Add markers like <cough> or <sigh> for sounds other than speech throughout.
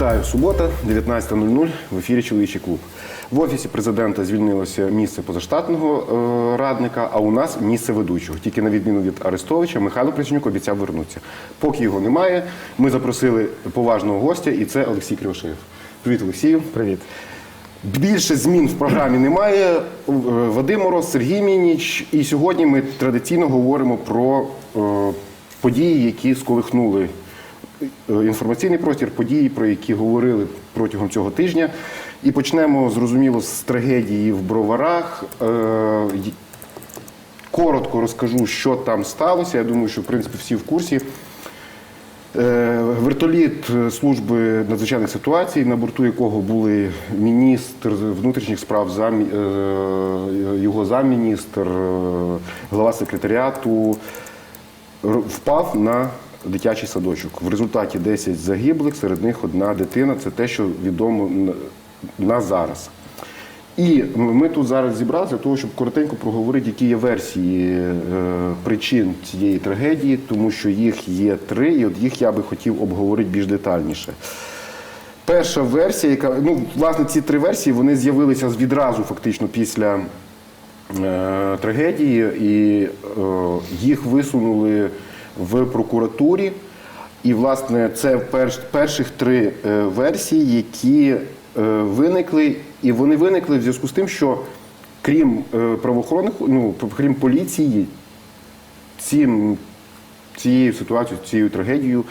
Вітаю, субота, 19.00 в ефірі Чоловічий клуб. В офісі президента звільнилося місце позаштатного е, радника, а у нас місце ведучого. Тільки на відміну від Арестовича, Михайло Присінюк обіцяв вернутися. Поки його немає, ми запросили поважного гостя, і це Олексій Кривошеєв. Привіт, Олексію. Привіт. Більше змін в програмі немає. Е, Вадим Мороз, Сергій Мініч. І сьогодні ми традиційно говоримо про е, події, які сколихнули інформаційний простір, події, про які говорили протягом цього тижня. І почнемо зрозуміло з трагедії в Броварах. Е, Коротко розкажу, що там сталося. Я думаю, що в принципі всі в курсі. Е, Вертоліт е, служби надзвичайних ситуацій, на борту якого були міністр внутрішніх справ, е, його замміністр, е, глава секретаріату, впав на дитячий садочок. В результаті 10 загиблих, серед них одна дитина. Це те, що відомо на- зараз. І ми тут зараз зібралися для того, щоб коротенько проговорити, які є версії е, причин цієї трагедії, тому що їх є три, і от їх я би хотів обговорити більш детальніше. Перша версія, яка ну власне ці три версії вони з'явилися відразу фактично після е, трагедії, і е, їх висунули в прокуратурі. І, власне, це перш, перших три е, версії, які е, виникли, і вони виникли в зв'язку з тим, що крім е, правоохоронних, ну крім поліції, цим, цією ситуацією, цією трагедією,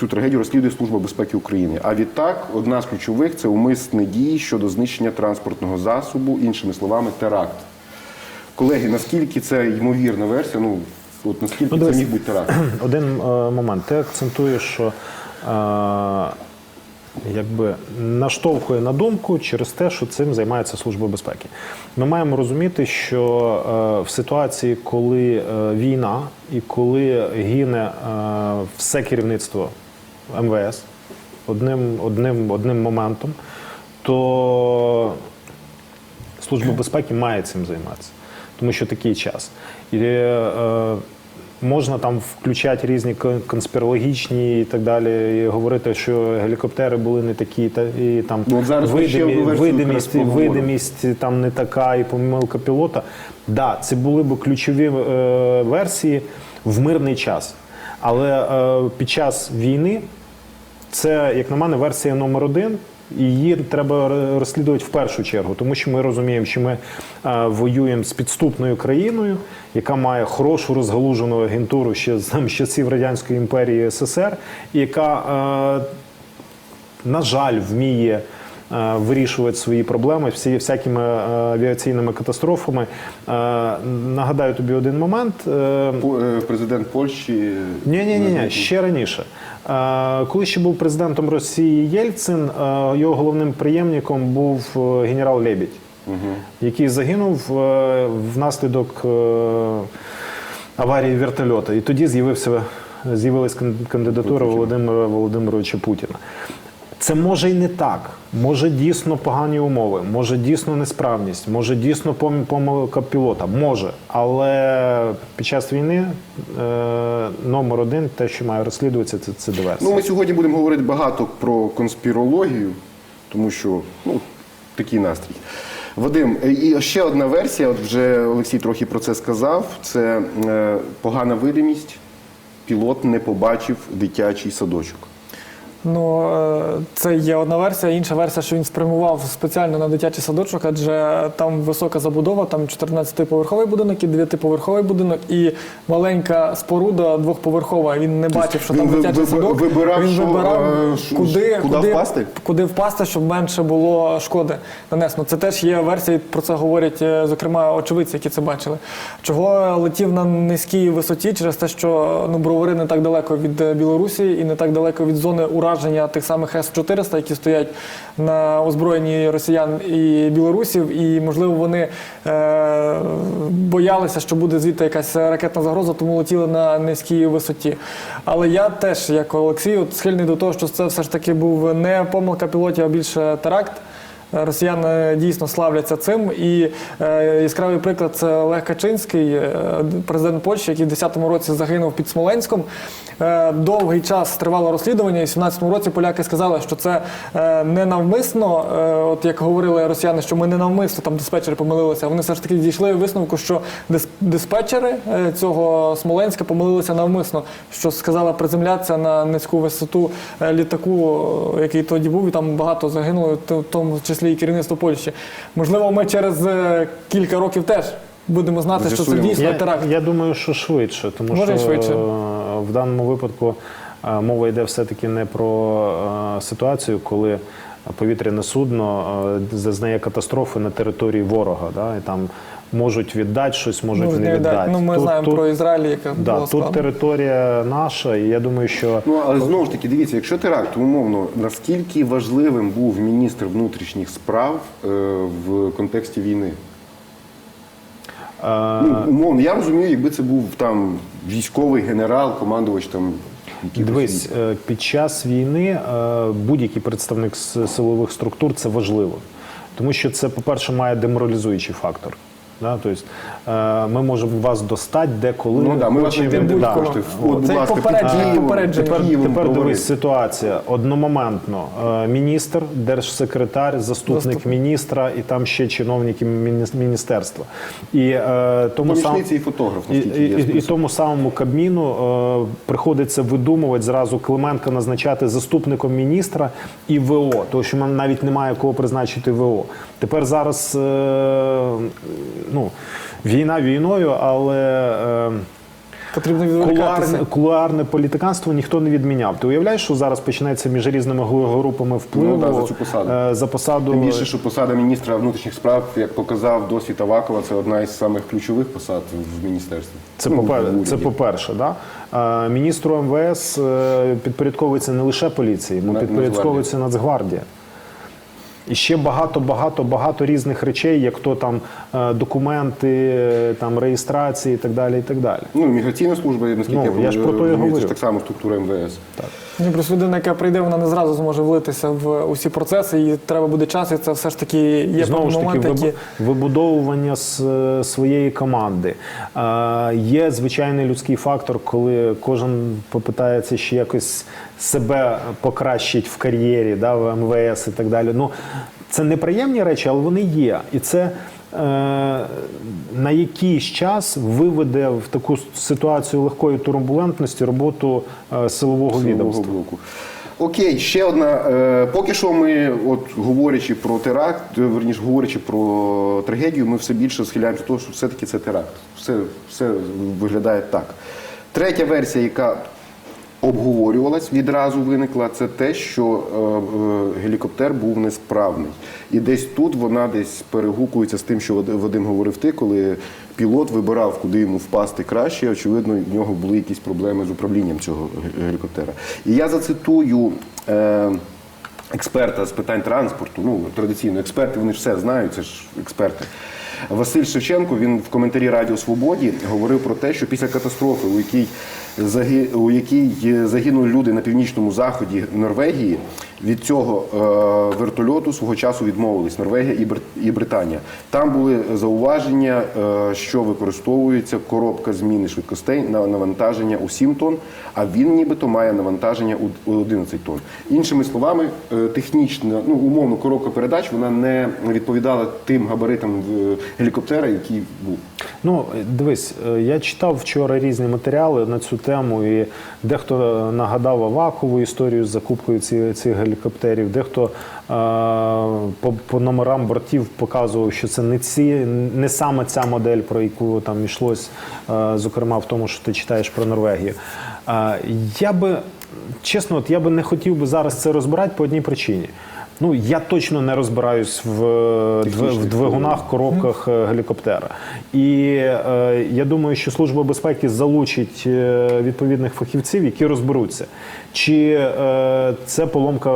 цю трагедію розслідує Служба безпеки України. А відтак, одна з ключових це умисні дії щодо знищення транспортного засобу, іншими словами, теракт. Колеги, наскільки це ймовірна версія? Ну от наскільки Ну, це міг бути теракт? <clears throat> Один е, момент. Ти акцентуєш, що е, якби наштовхує на думку через те, що цим займається Служба безпеки. Ми маємо розуміти, що е, в ситуації, коли е, війна і коли гине е, все керівництво МВС одним, одним, одним моментом, то Служба безпеки має цим займатися, тому що такий час. І е, можна там включати різні конспірологічні і так далі, і говорити, що гелікоптери були не такі, та і там Ну, зараз видимі- видимість, видимість там не така, і помилка пілота. Да, це були б ключові е, версії в мирний час. Але е, під час війни це, як на мене, версія номер один. Її треба розслідувати в першу чергу, тому що ми розуміємо, що ми е, воюємо з підступною країною, яка має хорошу розгалужену агентуру ще з часів радянської імперії СССР, і яка, е, на жаль, вміє вирішувати свої проблеми всі, всякими е, авіаційними катастрофами. Е, нагадаю тобі один момент. Е, е, Президент Польщі ні, ні, ні, ні, ще раніше. Е, Коли ще був президентом Росії Єльцин, е, його головним приємником був е, генерал Лебідь, який загинув е, внаслідок е, аварії вертольота. І тоді з'явився з'явилась кандидатура Володимира Володимировича Путіна. Це може і не так. Може дійсно погані умови, може дійсно несправність, може дійсно помилка пілота. Може. Але під час війни е, номер один, те, що має розслідуватися, це, це диверсія. Ну, ми сьогодні будемо говорити багато про конспірологію, тому що ну, такий настрій. Вадим, е, і ще одна версія, от вже Олексій трохи про це сказав. Це е, погана видимість. Пілот не побачив дитячий садочок. Ну, е, це є одна версія. Інша версія, що він спрямував спеціально на дитячий садочок, адже там висока забудова, там 14-поверховий будинок і 9-поверховий будинок, і маленька споруда двохповерхова. Він не бачив, що там він дитячий садок. вибирав, він вибирав, е, що- куди, куди впасти? куди впасти, щоб менше було шкоди нанесено. Це теж є версія, про це говорять, е, зокрема, очевидці, які це бачили. Чого летів на низькій висоті через те, що ну, бровари не так далеко від е, Білорусі і не так далеко від зони ураження тих самих С-400, які стоять на озброєнні росіян і білорусів, і можливо вони е, боялися, що буде звідти якась ракетна загроза, тому летіли на низькій висоті. Але я теж, як Олексій, от схильний до того, що це все ж таки був не помилка пілотів, а більше теракт. Росіяни дійсно славляться цим. І е, яскравий приклад це Олег Качинський, е, президент Польщі, який в 10-му році загинув під Смоленськом. Е, довгий час тривало розслідування, і в 17-му році поляки сказали, що це е, не навмисно, е, от як говорили росіяни, що ми не навмисно там диспетчери помилилися. Вони все ж таки дійшли висновку, що диспетчери е, цього Смоленська помилилися навмисно, що сказала приземлятися на низьку висоту е, літаку, е, який тоді був, і там багато загинуло, в тому числі і керівництво Польщі. Можливо, ми через е, кілька років теж будемо знати, що це дійсно теракт. я думаю, що швидше, тому Може, що швидше. е, в даному випадку е, мова йде все-таки не про ситуацію, коли повітряне судно зазнає катастрофи на території ворога. Да, і там можуть віддати щось, можуть Можуть не віддати. віддати. Ну, ми Тут- знаємо тут- про Ізраїль, яка Да, була тут територія наша, і я думаю, що Ну, але знову ж таки, дивіться, якщо теракт, то умовно, наскільки важливим був міністр внутрішніх справ е, в контексті війни? Ну, умовно, я розумію, якби це був там військовий генерал, командувач там. Дивись, е, під час війни е, будь-який представник силових структур це важливо, тому що це, по-перше, має деморалізуючий фактор. Да? Тобто, е, ми можемо вас достати де-коли. Ну да, ми вас хочемо. не Да. будь-кого. Будь Це ласка, попередження, під Києвом, попередження. під Тепер, Києвом тепер говорить. дивись ситуація. Одномоментно е, міністр, держсекретар, заступник міністра і там ще чиновники мініс- міністерства. І е, тому сам Помічниці і фотограф, і, наскільки і, і, і тому самому Кабміну е, приходиться видумувати зразу Клименка назначати заступником міністра і ВО, тому що нам навіть немає кого призначити ВО. Тепер зараз е, ну, війна війною, але. Е, Потрібно. Кулуарне, кулуарне політиканство ніхто не відміняв. Ти уявляєш, що зараз починається між різними групами впливу Ну, да, за цю посаду. е, за посаду Тим більше, що посада міністра внутрішніх справ, як показав досвід Авакова, це одна із самих ключових посад в міністерстві. Це, Ну, попер... це по-перше, да? Е, міністру МВС підпорядковується не лише поліції, На- підпорядковується Нацгвардія. І ще багато, багато, багато різних речей, як то там е, документи, е, там реєстрації і так далі. І так далі. Ну, міграційна служба, наскільки Ну, я, я ж про то і розумію, це говорю. ж так само структура МВС. Ні, просто людина, яка прийде, вона не зразу зможе влитися в усі процеси, і треба буде час, і це все ж таки є Знову ж таки, які вибудовування с- своєї команди. Е, Є звичайний людський фактор, коли кожен попитається ще якось себе покращити в кар'єрі, да, в МВС і так далі. Ну, це неприємні речі, але вони є. І це е, на якийсь час виведе в таку ситуацію легкої турбулентності роботу е, силового відомства. блоку. Окей, ще одна. Е, поки що ми, от говорячи про теракт, верніше говорячи про трагедію, ми все більше схиляємося до того, що все-таки це теракт. Все, все виглядає так. Третя версія, яка обговорювалась, відразу виникла, це те, що е, е, гелікоптер був несправний. І десь тут вона десь перегукується з тим, що Вадим говорив ти, коли пілот вибирав, куди йому впасти краще. Очевидно, в нього були якісь проблеми з управлінням цього гелікоптера. І я зацитую. Е, Експерта з питань транспорту, ну традиційно експерти, вони ж все знають, це ж експерти. Василь Шевченко він в коментарі Радіо Свободі говорив про те, що після катастрофи, у якій. У якій е, загинули люди на північному заході Норвегії, від цього е, вертольоту свого часу відмовились Норвегія і, Бр... Британія. Там були зауваження, е, що використовується коробка зміни швидкостей на навантаження у 7 тонн, а він нібито має навантаження у у 11 тонн. Іншими словами, е, технічно, ну умовно, коробка передач вона не відповідала тим габаритам гелікоптера, який був. Ну, дивись, я читав вчора різні матеріали на цю тему, і дехто нагадав Авакову історію з закупкою ці- цих гелікоптерів, дехто е, по, по номерам бортів показував, що це не ці, не саме ця модель, про яку там йшлось, е, зокрема в тому, що ти читаєш про Норвегію. Е, я би, чесно, от я би не хотів би зараз це розбирати по одній причині. Ну, я точно не розбираюсь в, в двигунах, коробках гелікоптера. І е, я думаю, що Служба безпеки залучить відповідних фахівців, які розберуться, чи е, це поломка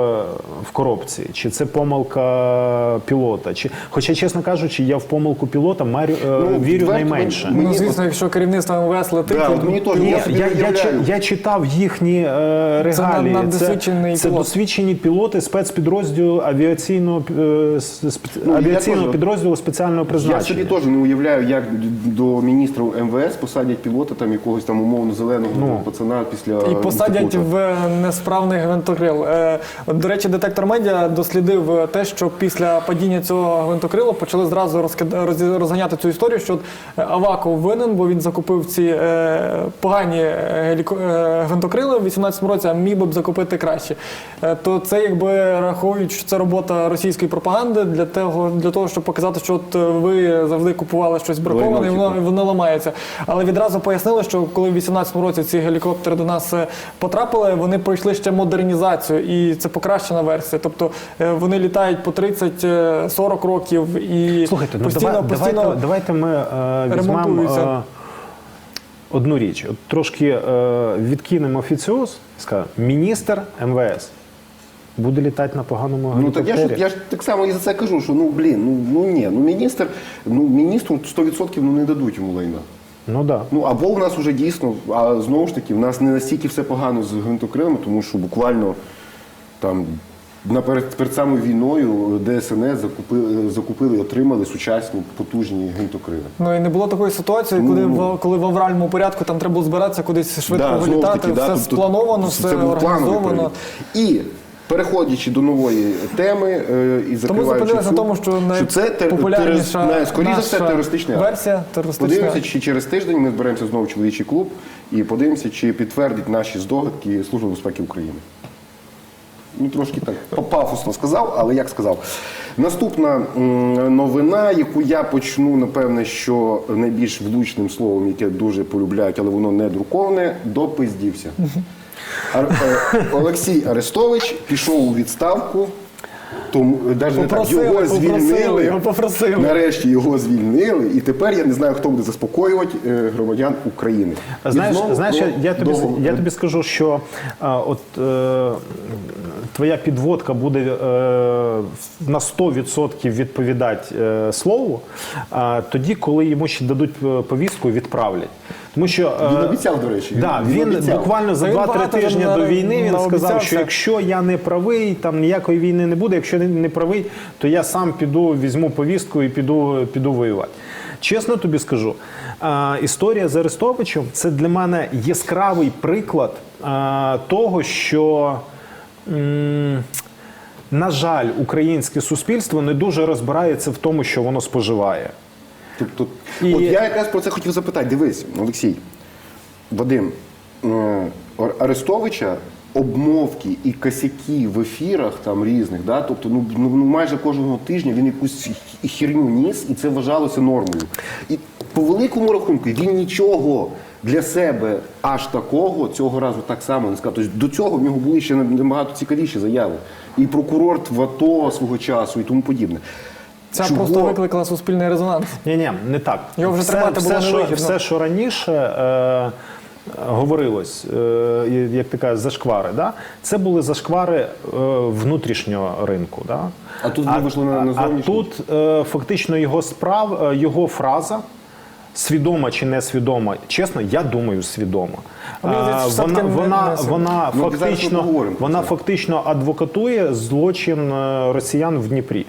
в коробці, чи це помилка пілота. Чи... Хоча, чесно кажучи, я в помилку пілота марю, е, Ну, вірю найменше. Мені ну, звісно, якщо керівництво МВС летить, Да, то мені теж я я, я, я читав їхні е, регалії. над- наддосвідчений це пілот. досвідчені пілоти спецпідрозділу авіаційного е, с- спе- Ну, авіаційного підрозділу спеціального Я призначення. собі теж не уявляю, як до міністра МВС посадять пілота там якогось там умовно зеленого Ну. пацана після І посадять в несправний гвинтокрил. Е, До речі, детектор медіа дослідив е, те, що після падіння цього гвинтокрила почали зразу розкид- розганяти цю історію, що е, Аваков винен, бо він закупив ці погані гвинтокрили в 18-му році, а міг би б закупити краще. То це якби рахують, що це робота російської пропаганди для того, для того, щоб показати, що от ви завжди купували щось браковане, і воно, типу. воно ламається. Але відразу пояснили, що коли в 18-му році ці гелікоптери до нас потрапили, вони пройшли ще модернізацію, і це покращена версія. Тобто е, вони літають по 30-40 років і Слухайте, ну постійно, давай, постійно давайте, давайте ми е, візьмемо е, одну річ. От трошки е, відкинемо офіціоз, скажемо, міністр МВС буде літати на поганому Ну так я ж я ж так само і за це кажу, що ну блін, ну ну ні, ну міністр, ну міністру 100% ну не дадуть йому лайна. Ну да. Ну або у нас вже дійсно, а знову ж таки, в нас не настільки все погано з гвинтокрилами, тому що буквально там наперед перед самою війною ДСНС закупили, закупили і отримали сучасні потужні гвинтокрили. Ну і не було такої ситуації, Ну, коли ну. в коли в авральному порядку там треба було збиратися кудись швидко ж вилітати, таки, все тобто сплановано, це все був організовано. І переходячи до нової теми е, і Тому закриваючи зупинилися цю, тому, що це тер- найпопулярніша терес- скоріше за все акт. версія терористична. Подивимося, чи через тиждень ми зберемося знову в чоловічий клуб і подивимося, чи підтвердить наші здогадки Служба безпеки України. Ну, трошки так пафосно сказав, але як сказав. Наступна новина, яку я почну, напевне, що найбільш влучним словом, яке дуже полюбляють, але воно не друковане, допиздівся. Е, Олексій Арестович пішов у відставку. Тому навіть не так, Попросили, його попросили, звільнили. його попросили. Нарешті його звільнили, і тепер я не знаю, хто буде заспокоювати е, громадян України. Знаєш, знову знаєш, я, я, тобі, договор. я тобі скажу, що а, от е, твоя підводка буде е, на 100% відповідати е, слову, а, тоді, коли йому ще дадуть е, повістку, відправлять. Тому що е, Він обіцяв, до речі. Да, Він він, обіцяв. буквально за Та він 2-3 тижні до війни він сказав, що якщо я не правий, там ніякої війни не буде. Якщо не, не правий, то я сам піду, візьму повістку і піду, піду воювати. Чесно тобі скажу, історія з Арестовичем це для мене яскравий приклад того, що. на жаль, українське суспільство не дуже розбирається в тому, що воно споживає. Тобто, І- от я якраз про це хотів запитати. Дивись, Олексій, Вадим, е, Ар- Арестовича обмовки і косяки в ефірах там різних, да? тобто ну, ну ну, майже кожного тижня він якусь хі- херню ніс, і це вважалося нормою. І по великому рахунку він нічого для себе аж такого цього разу так само не сказав. Тобто до цього в нього були ще набагато цікавіші заяви. І прокурор в АТО свого часу, і тому подібне. Ця Чого? просто викликала суспільний резонанс. Ні, ні, не так. Його вже все, тримати було що, невигідно. все, що раніше е, говорилось, е, як ти кажеш, зашквари, да? це були зашквари е, внутрішнього ринку. Да? А тут ми вийшли на- на а зовнішній? тут е, фактично його справ, е, його фраза. Свідома чи несвідома, чесно, я думаю, свідома. А, вона, вона, вона Ну, фактично, вона фактично адвокатує злочин е, росіян в Дніпрі.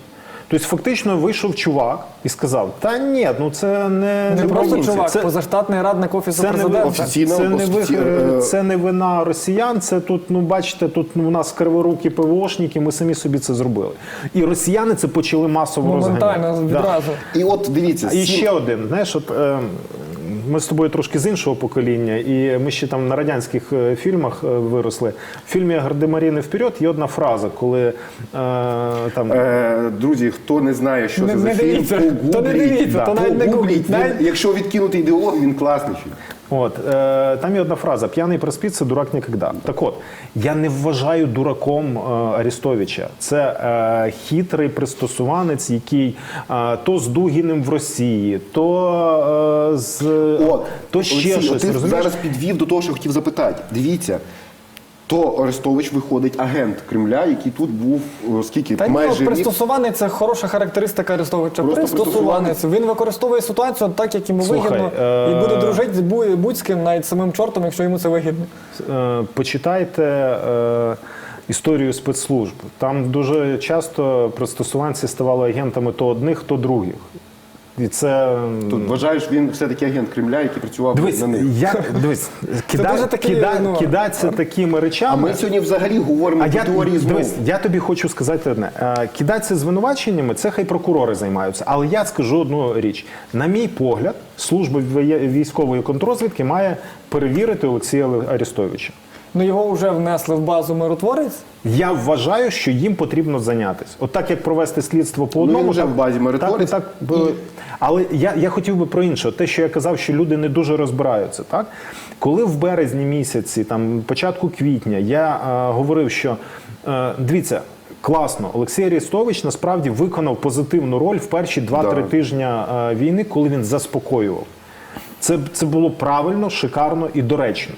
Тобто, фактично вийшов чувак і сказав: Та ні, ну це не, Не просто українці, чувак, це, позаштатний радник офісу це не, ви- президента. офіційно- це, не ви- е, е, це не вина росіян. Це тут, ну бачите, тут ну, у нас криворукі ПВОшники, ми самі собі це зробили. І росіяни це почали масово Моментально, розганяти. Да. І от дивіться, І сім- ще один, знаєш, от е, ми з тобою трошки з іншого покоління, і ми ще там на радянських е, фільмах е, виросли. В фільмі Гардемаріни вперед є одна фраза, коли е, там. Е, друзі, хто не знає, що Не- це за фільм, дивіться, то не дивіться, то навіть не Погугліть. гугліть, навіть- Якщо відкинути ідеологію, він класний фільм. От е, там є одна фраза: п'яний проспіт це дурак ніколи. Так от, я не вважаю дураком е, Арістовича. Це е, хитрий пристосуванець, який е, то з Дугіним в Росії, то е, з От, то ще Олексій, щось. ти розумієш? зараз підвів до того, що хотів запитати. Дивіться, то Арестович виходить агент Кремля, який тут був о, скільки? Та ні, майже от рік. пристосуваний це хороша характеристика Арестовича. Просто Пристосуванець. Він використовує ситуацію так, як йому Слухай, вигідно, е, і буде дружити з будь- будь-з ким, навіть самим чортом, якщо йому це вигідно. Е, почитайте. Е, історію спецслужб. Там дуже часто пристосуванці ставали агентами то одних, то других. І це Тут вважаєш, він все-таки агент Кремля, який працював дивись, на них. я <laughs> дивись, кида, дуже такі, кида, ну, кидаться такими А ми сьогодні взагалі говоримо про я, теорії змов. дивись, я тобі хочу сказати одне. Е, Кидатися звинуваченнями, це хай прокурори займаються. Але я скажу одну річ. На мій погляд, служба військової контрозвідки має перевірити Олексія Арестовича. Ну його вже внесли в базу миротворець. Я вважаю, що їм потрібно зайнятися. От так як провести слідство по Ну, одному, він вже так, в базі миротворець. Так, і так, б- Але я, я хотів би про інше. Те, що я казав, що люди не дуже розбираються. Так? Коли в березні місяці, там, початку квітня, я е, говорив, що е, дивіться. Класно, Олексій Арістович насправді виконав позитивну роль в перші 2-3 Да. тижні е, війни, коли він заспокоював. Це, це було правильно, шикарно і доречно.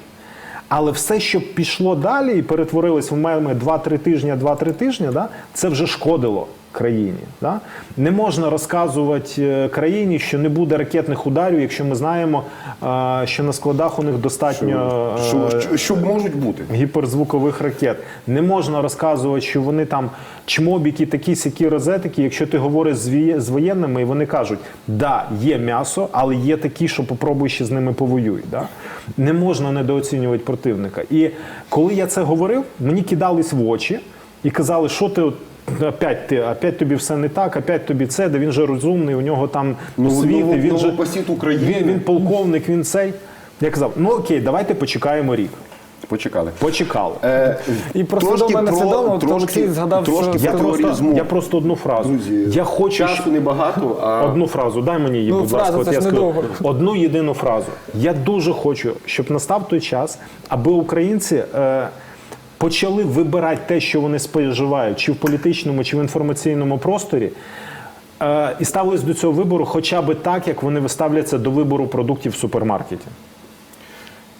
Але все, що пішло далі і перетворилось в меми 2-3 тижні, 2-3 тижні, да, це вже шкодило країні. Да? Не можна розказувати е, країні, що не буде ракетних ударів, якщо ми знаємо, е, що на складах у них достатньо е, Що, що, що можуть бути? гіперзвукових ракет. Не можна розказувати, що вони там чмобіки, такі сякі розетики. Якщо ти говориш з, воєнними, і вони кажуть, да, є м'ясо, але є такі, що попробуй ще з ними повоюй. Да? Не можна недооцінювати противника. І коли я це говорив, мені кидались в очі і казали, що ти. Опять ти, опять тобі все не так, опять тобі це, де він же розумний, у нього там Ну, освіти, ново- він же України. Він, він полковник, він цей. Я казав, ну окей, давайте почекаємо рік. Почекали. Почекали. Е, І про трошки свідоме, про- несвідоме, от трошки- Олексій згадав, трошки що- Я просто, я просто одну фразу. Друзі, я хочу часу небагато, а одну фразу. Дай мені її, Ну, будь фраза, ласка. От я скажу одну єдину фразу. Я дуже хочу, щоб настав той час, аби українці. Е, Почали вибирати те, що вони споживають, чи в політичному, чи в інформаційному просторі, е, і ставились до цього вибору хоча б так, як вони виставляться до вибору продуктів в супермаркеті.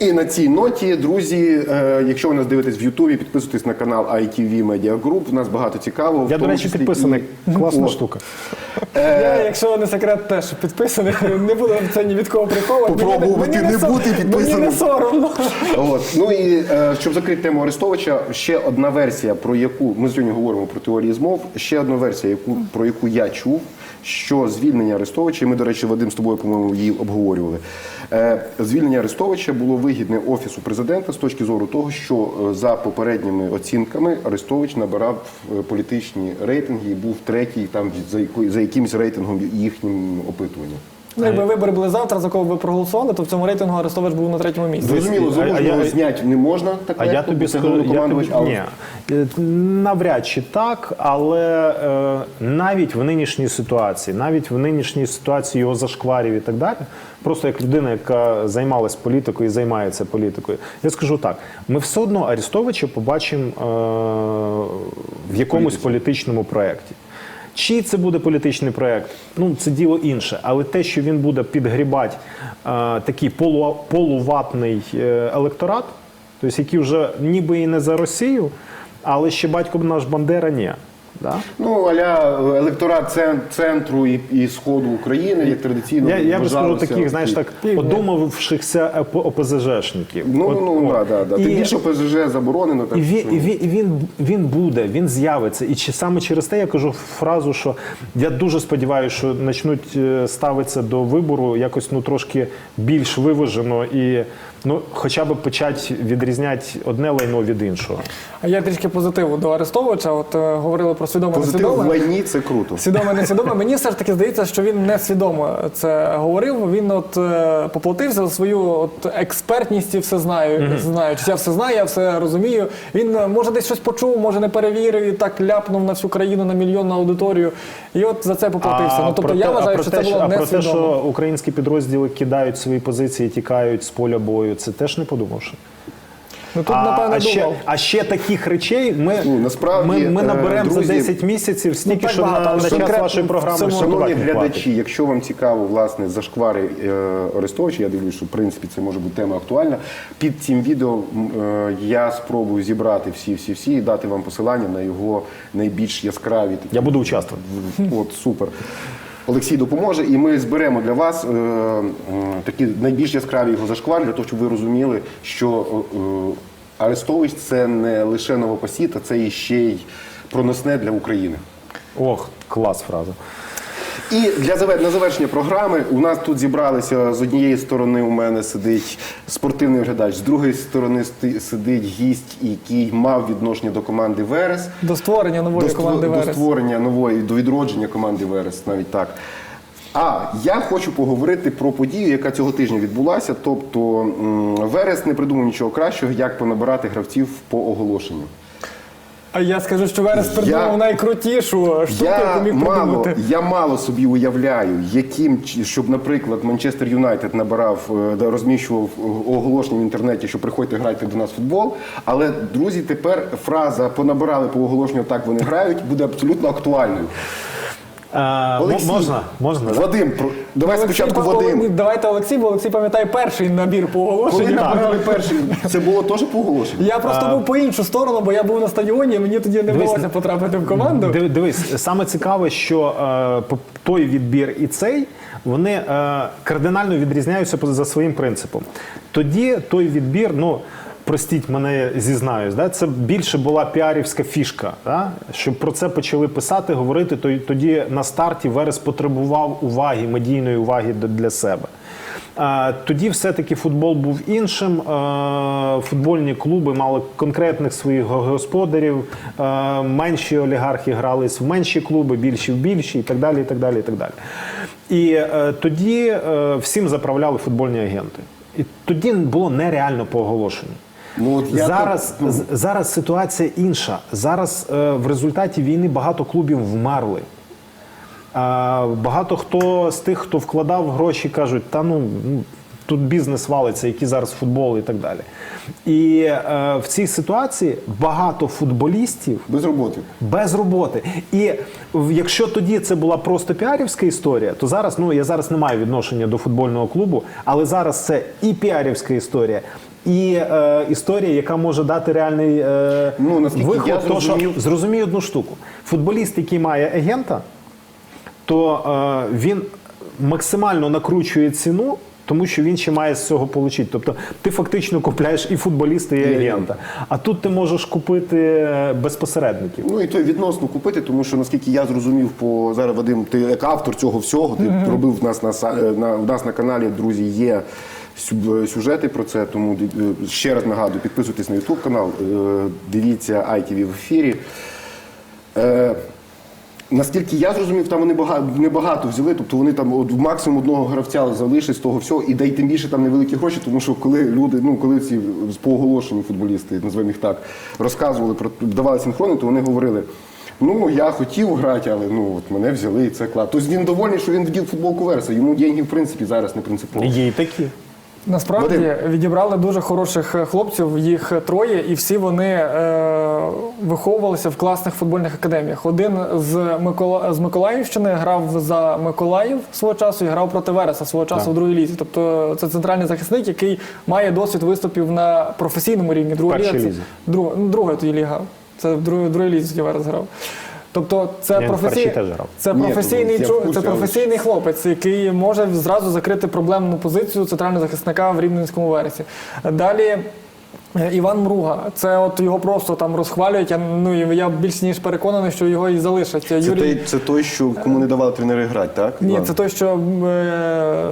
І на цій ноті, друзі, е, якщо ви нас дивитесь в Ютубі, підписуйтесь на канал ITV Media Group. У нас багато цікавого. в Я, до тому речі, числі підписаний. і- Класна О, штука. Я, якщо не секрет, теж підписаний. Не буду це ні від кого приховувати. Попробувати мені не со- бути підписаним. Мені не соромно. От. Ну і е, щоб закрити тему Арестовича, ще одна версія, про яку ми сьогодні говоримо про теорії змов. Ще одна версія, яку про яку я чув, що звільнення Арестовича, і ми, до речі, Вадим з тобою, по-моєму, її обговорювали. Е, звільнення Арестовича було вигідне офісу президента з точки зору того, що е, за попередніми оцінками Арестович набирав е, політичні рейтинги і був третій там за якимось рейтингом їхнім опитуванням. Ну, якби вибори були завтра, за кого ви проголосували, то в цьому рейтингу Арестович був на третьому місці. Зрозуміло, а- а залужного я- зняти не можна так А я легко, тобі бо це скажу, я тобі, головнокомандувач, але ні, Е, навряд чи так, але е, навіть в нинішній ситуації, навіть в нинішній ситуації його зашкварів і так далі, просто як людина, яка займалась політикою і займається політикою, я скажу так: ми все одно Арестовича побачимо е, в якомусь політичному проєкті. Чи це буде політичний проект? Ну, це діло інше. Але те, що він буде підгрібати е, такий полу, полуватний е, електорат, тобто який вже ніби і не за Росію, але ще батько наш Бандера ні. Да? Ну, аля електорат цен- центру і, і сходу України, як традиційно. Я, я би скажу таких, знаєш, так, одумавшихся ОП- ОПЗЖшників. Ну, От, ну, от. да, да, да. І- Тим більше ПЗЖ заборонено. Так І він, і він, він, він буде, він з'явиться. І чи саме через те я кажу фразу, що я дуже сподіваюся, що почнуть е, ставитися до вибору якось ну трошки більш виважено і ну хоча б почати відрізняти одне лайно від іншого. А я трішки позитиву до Арестовича. От е, говорили про свідоме Позитив в несвідоме. війні це круто. Свідоме, несвідоме. Мені все ж таки здається, що він несвідомо це говорив. Він от е, поплатився за свою от експертність і все знаю. Знаючись, я все знаю, я все розумію. Він е, може десь щось почув, може не перевірив і так ляпнув на всю країну на мільйонну аудиторію. І от за це поплатився. ну тобто про я те- вважаю, про що те, це було а про те, несвідомо. що українські підрозділи кидають свої позиції, тікають з поля бою, це теж не подумавши. Ну тут напевно а, ще, а ще таких речей ми, Ну, насправді, ми, ми е, наберемо за 10 місяців стільки, так що багато, на, на час вашої програми Шановні не глядачі, якщо вам цікаво власне зашквари е, Арестовича, я дивлюсь, що в принципі це може бути тема актуальна. Під цим відео е, я спробую зібрати всі, всі, всі і дати вам посилання на його найбільш яскраві такі Я буду участвувати. От супер. Олексій допоможе, і ми зберемо для вас е, е, такі найбільш яскраві його зашквар, для того, щоб ви розуміли, що е, Арестович це не лише новопосіта, це і ще й проносне для України. Ох, клас фраза. І для завер- на завершення програми у нас тут зібралися з однієї сторони. У мене сидить спортивний оглядач, з другої сторони сидить гість, який мав відношення до команди Верес. До створення нової до, команди до створення нової, до відродження команди Верес, навіть так. А я хочу поговорити про подію, яка цього тижня відбулася. Тобто Верес не придумав нічого кращого, як понабирати гравців по оголошенню. А я скажу, що Верес придумав найкрутішу штуку, яку міг мало, придумати. я мало собі уявляю, яким щоб, наприклад, Манчестер Юнайтед набирав, е, да, розміщував е, оголошення в інтернеті, що приходьте грайте до нас в футбол. Але друзі, тепер фраза понабирали по оголошенню, так вони грають, буде абсолютно актуальною. Е, Олексій, можна? Можна? да? Вадим, про- давай Олексій, спочатку Вадим. ні, Давайте Олексій, бо Олексій пам'ятає перший набір по Коли оголошенню. набирали перший, це було теж по оголошенню. Я просто був по іншу сторону, бо я був на стадіоні, і мені тоді не Дивись, вдалося потрапити в команду. Диви- Дивись, саме цікаве, що е, по- той відбір і цей вони е, кардинально відрізняються по- за своїм принципом. Тоді той відбір, ну. Простіть мене, зізнаюсь, да? це більше була піарівська фішка. Да? Щоб про це почали писати, говорити, то тоді на старті Верес потребував уваги, медійної уваги для себе. Тоді все-таки футбол був іншим. Футбольні клуби мали конкретних своїх господарів. Менші олігархи грались в менші клуби, більші в більші, і так далі. І так далі, і так далі. І е, тоді е, всім заправляли футбольні агенти. І тоді було нереально по оголошенню. Ну, от я зараз, так, ну. зараз ситуація інша. Зараз е, в результаті війни багато клубів вмерли. А, багато хто з тих, хто вкладав гроші, кажуть, та ну. ну, Тут бізнес валиться, який зараз футбол і так далі. І е, в цій ситуації багато футболістів Без роботи. без роботи. І якщо тоді це була просто піарівська історія, то зараз ну я зараз не маю відношення до футбольного клубу, але зараз це і піарівська історія. І е, історія, яка може дати реальний е, Ну, виход, я то, що зрозумів- зрозумій одну штуку. Футболіст, який має агента, то е, він максимально накручує ціну, тому що він ще має з цього отримати. Тобто ти фактично купляєш і футболіста, і агента. А тут ти можеш купити е, без посередників. Ну і то відносно купити, тому що наскільки я зрозумів, по зараз Вадим, ти як автор цього всього, ти робив в нас на на в нас на каналі, друзі, є сюжети про це. Тому е, ще раз нагадую, підписуйтесь на YouTube канал, е, дивіться ITV в ефірі. Е, Наскільки я зрозумів, там вони багато небагато взяли, тобто вони там от максимум одного гравця залишать з того всього, і дай тим більше там невеликі гроші, тому що коли люди, ну коли ці по футболісти, називаємо їх так, розказували про давали синхрони, то вони говорили. Ну, я хотів грати, але ну от мене взяли, і це клас. Тобто він довольний, що він вдів футболку Верса. Йому деньги, в принципі, зараз не принципово. Є такі. Насправді Вадим. відібрали дуже хороших е, хлопців, їх троє, і всі вони е, виховувалися в класних футбольних академіях. Один з, Микола, з Миколаївщини грав за Миколаїв свого часу і грав проти Вереса свого часу в другій лізі. Тобто це центральний захисник, який має досвід виступів на професійному рівні. Друга ліга це- друга, ну, друга тоді ліга. Це в другій, лізі Верес грав. Тобто це Я в професійний, теж грав. це Ні, професійний, я в чу- курсі, це але- професійний хлопець, який може зразу закрити проблемну позицію центрального захисника в Рівненському вересі. Далі. Е, Іван Мруга, це от його просто там розхвалюють. Я, ну я більш ніж переконаний, що його і залишать. Це, той, це той, що кому не давали тренери грати, так? Ні, Іван? це той, що е,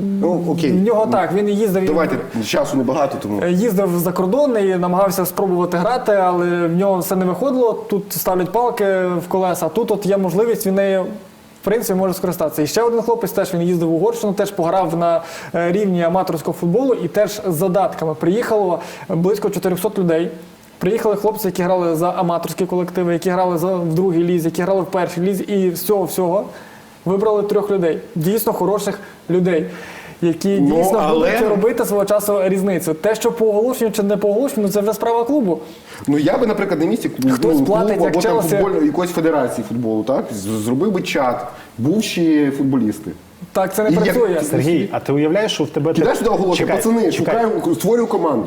ну, окей. в нього так. Він їздив Давайте часу небагато, тому. Е, Їздив за кордон і намагався спробувати грати, але в нього все не виходило. Тут ставлять палки в колеса. Тут от є можливість, він нею принципі може скористатися. І ще один хлопець теж він їздив в Угорщину, теж пограв на е, рівні аматорського футболу і теж з задатками. Приїхало близько 400 людей. Приїхали хлопці, які грали за аматорські колективи, які грали за в другій лізі, які грали в першій лізі, і з цього всього вибрали трьох людей, дійсно хороших людей. Які Ну, дійсно але- будуть робити свого часу різницю. Те, що по оголошенню чи не по оголошенню, це вже справа клубу. Ну я би, наприклад, на місці клубу, Хтось ну, платить, клубу як або там Челсі. футбольної якоїсь федерації футболу, так? Зробив би чат, бувші футболісти. Так це не І як- працює. Сергій, а ти уявляєш, що в тебе Кидай сюди оголошення, Чекай, пацани, чекай. шукаю, створюю команду.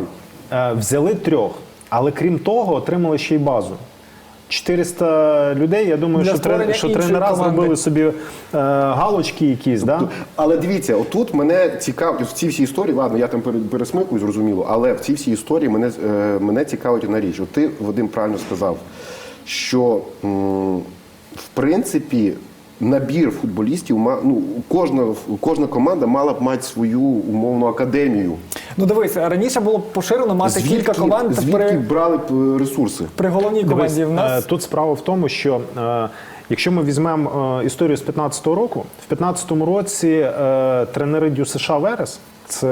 Е, взяли трьох, але крім того, отримали ще й базу. 400 людей. Я думаю, Для що, трен- створення що іншої тренера команди. зробили собі е, галочки якісь. Да? Але дивіться, отут мене цікавить в цій всій історії. Ладно, я там пере- пересмикую, зрозуміло, але в цій всій історії мене, е, мене цікавить одна річ. От ти, Вадим, правильно сказав, що м, в принципі набір футболістів ма- ну, кожна, кожна команда мала б мати свою умовну академію. Ну дивись, раніше було поширено мати кілька команд звідки при, брали е, ресурси? при головній Дивись, команді. В нас е, тут справа в тому, що е, якщо ми візьмемо е, історію з 15-го року, в 15-му році е, тренери Дю США Верес, це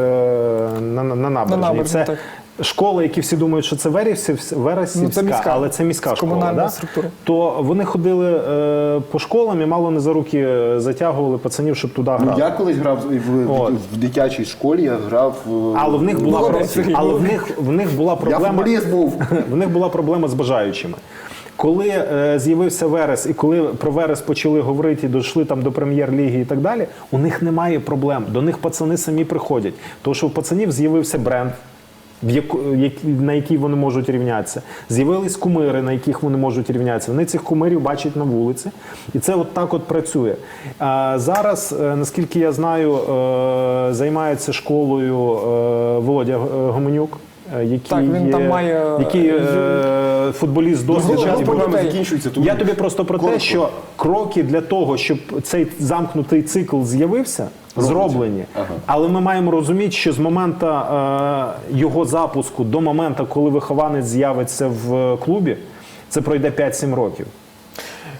на, на, на набережній, набережній, це так. Школи, які всі думають, що це Вересівська, Ну, це міська. але це міська Це школа. Да? структура. То вони ходили е, по школам і мало не за руки е, затягували пацанів, щоб туди Ну, я колись грав в, в, От. в дитячій школі, я грав. е, Але в них була про- Сергій, але в них в них була Я проблема. футболіст був. <laughs> В них була проблема з бажаючими. Коли е, з'явився Верес, і коли про Верес почали говорити, і дійшли там до прем'єр-ліги і так далі, у них немає проблем. До них пацани самі приходять. Тому що у пацанів з'явився бренд. На якій вони можуть рівнятися. З'явились кумири, на яких вони можуть рівнятися. Вони цих кумирів бачать на вулиці, і це от так от працює. А зараз, е, наскільки я знаю, е, займається школою е, Володя Гоменюк, який, Так, він є- там має, який е, е, футболіст досвіду. Дуже програми закінчується. тому Я тобі просто про те, що кроки для того, щоб цей замкнутий цикл з'явився, зроблені. Ага. Але ми маємо розуміти, що з моменту е, його запуску до моменту, коли вихованець з'явиться в клубі, це пройде 5-7 років.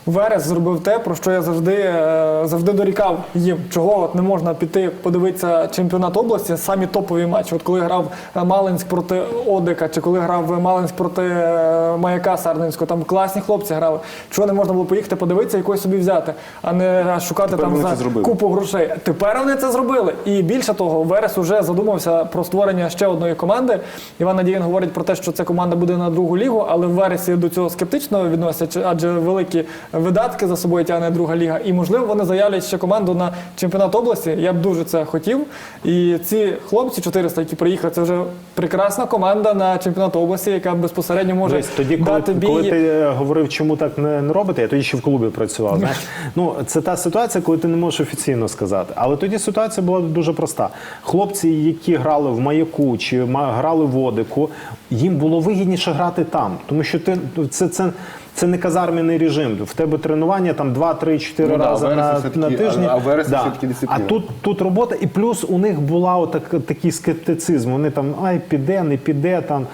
Верес зробив те, про що я завжди, е, завжди дорікав їм. Чого от не можна піти подивитися чемпіонат області, самі топові матчі. От коли грав е, Малинськ проти Одика, чи коли грав Малинськ проти е, Маяка Сарненського, там класні хлопці грали. Чого не можна було поїхати подивитися і когось собі взяти, а не шукати Тепер там за купу грошей. Тепер вони це зробили. І більше того, Верес уже задумався про створення ще одної команди. Іван Надіїн говорить про те, що ця команда буде на другу лігу, але в Вересі до цього скептично відносять, адже великі видатки за собою тягне друга ліга. І можливо вони заявлять ще команду на чемпіонат області. Я б дуже це хотів. І ці хлопці 400, які приїхали, це вже прекрасна команда на чемпіонат області, яка безпосередньо може Дивись, тоді, коли, дати бій. коли ти е, говорив, чому так не, не робите, я тоді ще в клубі працював. Знаєш? Ну, це та ситуація, коли ти не можеш офіційно сказати. Але тоді ситуація була дуже проста. Хлопці, які грали в маяку чи грали в Одику, їм було вигідніше грати там, тому що ти це. це це не казарміний режим. В тебе тренування там 2-3-4 Ну рази а Верес на, на тижні. а- а Верес все-таки дисципліна. А тут, тут робота, і плюс у них була отак, такий скептицизм. Вони там ай, піде, не піде. Там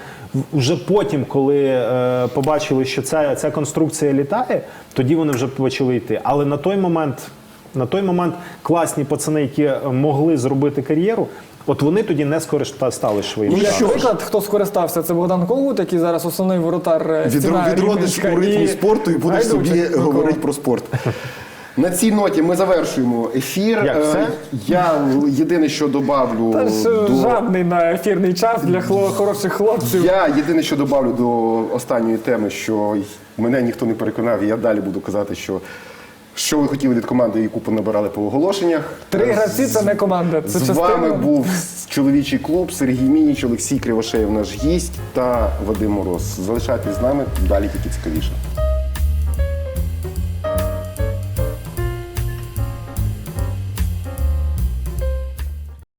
вже потім, коли е, побачили, що ця, ця конструкція літає, тоді вони вже почали йти. Але на той момент, на той момент класні пацани, які могли зробити кар'єру, от вони тоді не скористали своїм І як шансом. приклад, хто скористався, це Богдан Когут, який зараз основний воротар е, стіна Відродиш у ритмі і спорту і будеш собі говорити про спорт. На цій ноті ми завершуємо ефір. Як, Е, все? Я єдине, що добавлю Та ж до жадний на ефірний час для хло- хороших хлопців. я єдине, що добавлю до останньої теми, що мене ніхто не переконав, і я далі буду казати, що. Що ви хотіли від команди, яку понабирали по оголошеннях? Три гравці це не команда. Це З частина. вами був чоловічий клуб Сергій Мініч, Олексій Кривошеєв, наш гість та Вадим Мороз. Залишайтесь з нами, далі тільки цікавіше.